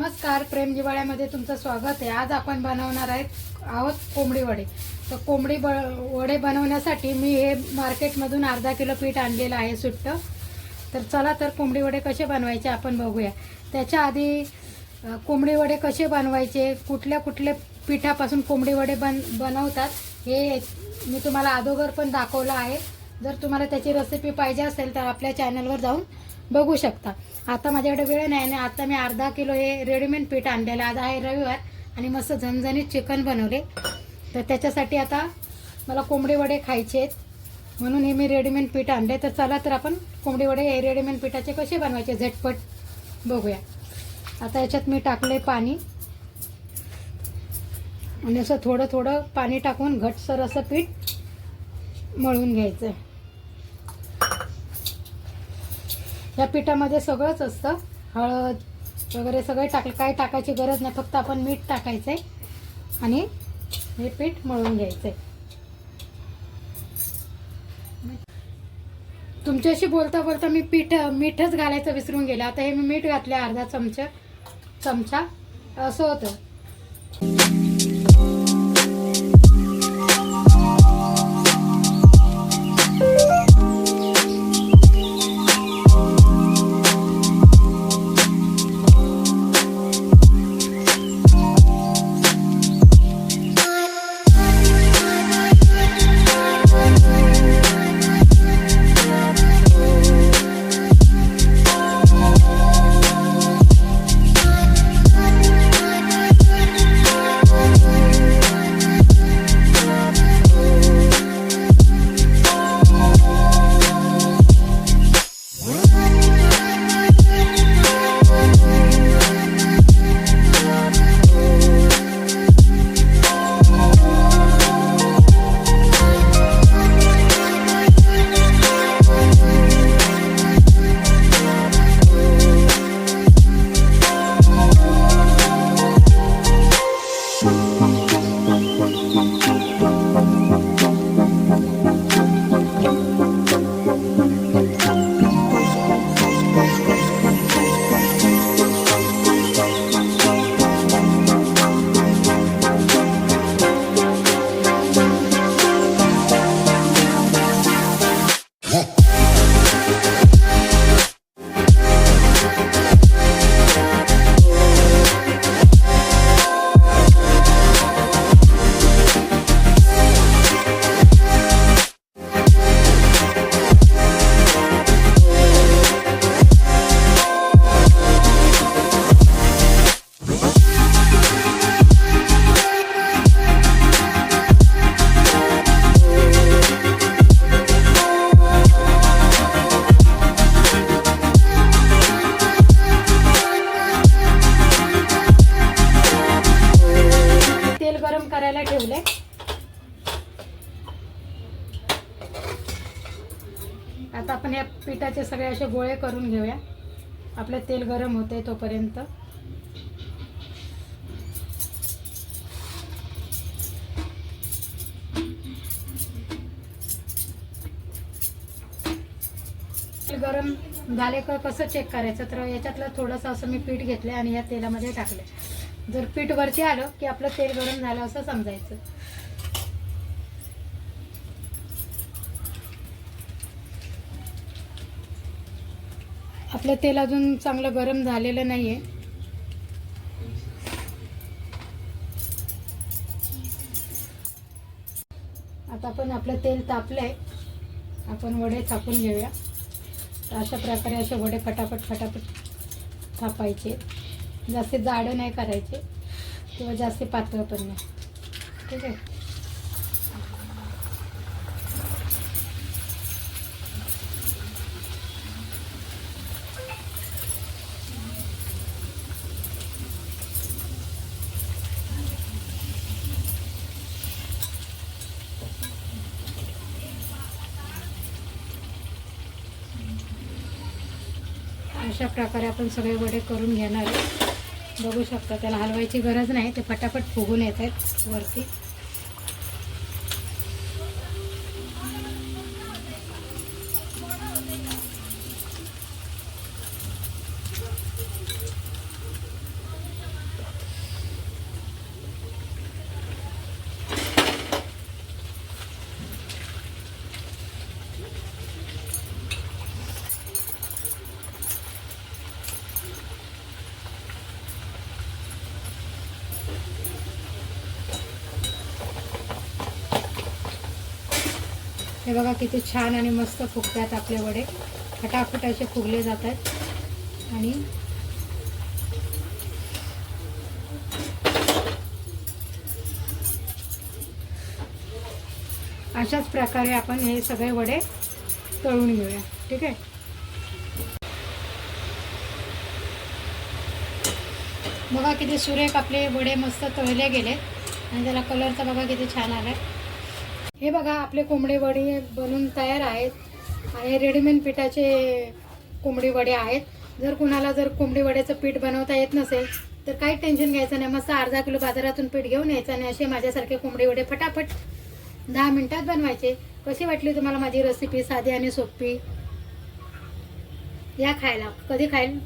नमस्कार प्रेम जिवाळ्यामध्ये तुमचं स्वागत आहे. आज आपण बनवणार आहेत आहोत कोंबडी वडे. तर कोंबडी ब वडे बनवण्यासाठी मी हे मार्केटमधून अर्धा किलो पीठ आणलेलं आहे सुट्ट. तर चला तर कोंबडी वडे कसे बनवायचे आपण बघूया. त्याच्या आधी कोंबडी वडे कसे बनवायचे कुठल्या कुठल्या पिठापासून कोंबडी वडे बन बनवतात हे मी तुम्हाला अगोदर पण दाखवलं आहे. जर तुम्हाला त्याची रेसिपी पाहिजे असेल तर आपल्या चॅनलवर जाऊन बघू शकता. आता माझ्याकडे वेळ नाही ना आता मी अर्धा किलो हे रेडीमेड पीठ आणलेलं आज आहे रविवार आणि मस्त झणझणीत चिकन बनवले. तर त्याच्यासाठी आता मला कोंबडी वडे खायचे आहेत. म्हणून हे मी रेडीमेड पीठ आणले. तर चला तर आपण कोंबडी वडे हे रेडीमेड पिठाचे कसे बनवायचे झटपट बघूया. आता याच्यात मी टाकले पाणी. आणि असं थोडं थोडं पाणी टाकून घटसर असं पीठ मळून घ्यायचं. या पिठामध्ये सगळंच असतं. हळद वगैरे सगळे टाकलं काय टाकायची गरज नाही फक्त आपण मीठ टाकायचं आहे आणि हे पीठ मळून घ्यायचं आहे तुमच्याशी बोलता बोलता मी पीठ मीठच घालायचं विसरून गेले. आता हे मी मीठ घातले अर्धा चमचा चमचा. असं होतं. करायला ठेवले. आता आपण या पिठाचे सगळे असे गोळे करून घेऊया. आपलं तेल गरम होते तोपर्यंत. तेल गरम झाले का कसं चेक करायचं? तर याच्यातलं थोडंसं असं मी पीठ घेतलं आणि या तेलामध्ये टाकले जर पीठ वरती आलं की आपलं तेल गरम झालं असं समजायचं. आपलं तेल अजून चांगलं गरम झालेलं नाहीये. आता आपण आपलं तेल तापलंय. आपण वडे थापून घेऊया. तर अशा प्रकारे असे वडे फटाफट फटाफट थापायचे. जास्त जाडं नाही करायचे किंवा जास्त पातळ पण नाही. ठीक आहे? अशा प्रकारे आपण सगळे वडे करून घेणार आहे बघू शकता त्याला हलवायची गरज नाही ते फटाफट फुगून येत आहेत वरती. हे बघा किती छान आणि मस्त फुगतात आपले वडे. फटाफट असे फुगले जातात. आणि अशाच प्रकारे आपण हे सगळे वडे तळून घेऊया. ठीक आहे? बघा किती सुरेख आपले वडे मस्त तळले गेले. आणि त्याला कलरचा बघा किती छान आलाय. हे बघा आपले कोंबडी वडे बनून तयार आहेत. आणि रेडीमेड पिठाचे कोंबडी वडे आहेत. जर कुणाला जर कोंबडी वड्याचं पीठ बनवता येत नसेल तर काही टेन्शन घ्यायचं नाही. मस्त अर्धा किलो बाजारातून पीठ घेऊन यायचं आणि असे माझ्यासारखे कोंबडी वडे फटाफट दहा मिनिटात बनवायचे. कशी वाटली तुम्हाला माझी रेसिपी साधी आणि सोपी? या खायला. कधी खाईल?